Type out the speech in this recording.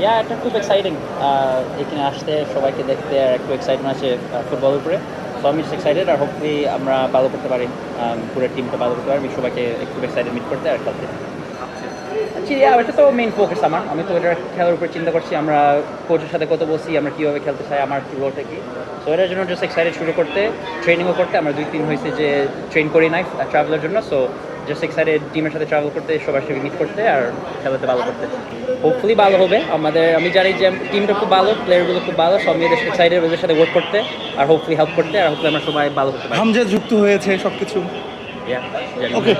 ইয়া এটা খুব এক্সাইটিং এখানে আসতে, সবাইকে দেখতে, আর একটু এক্সাইটমেন্ট আছে ফুটবলের উপরে। সো আমি এক্সাইটেড আর আমরা ভালো করতে পারি। পুরো টিমটা ভালো করতে পারি। সবাইকে একটু এক্সাইটেড মিট করতে, আর খেলতে এটা তো মেইন ফোকাস আমার। আমি তো এটা খেলার উপর চিন্তা করছি, আমরা কোচের সাথে কত বসি আমরা কীভাবে খেলতে চাই, আমার রোলটা কি? সো এটার জন্য জাস্ট এক্সাইটেড শুরু করতে ট্রেনিংও করতে। আমরা দুই তিন হয়েছে যে ট্রেন করি নাই ট্রাভেলের জন্য। সো জাস্ট এক্সাইটেড টিমের সাথে ট্রাভেল করতে সবার সাথে মিট করতে আর খেলাতে ভালো করতে। হোপফুলি ভালো হবে। আমাদের আমি জানি যে টিমটা খুব ভালো প্লেয়ারগুলো খুব ভালো সব মেয়েদের এক্সাইটেড ওদের সাথে ওয়ার্ক করতে আর হোপফুলি হেল্প করতে আর হোপফুলি আমরা সবাই ভালো করতে পারি। হামজা যুক্ত হয়েছে সবকিছু। কিছু ওকে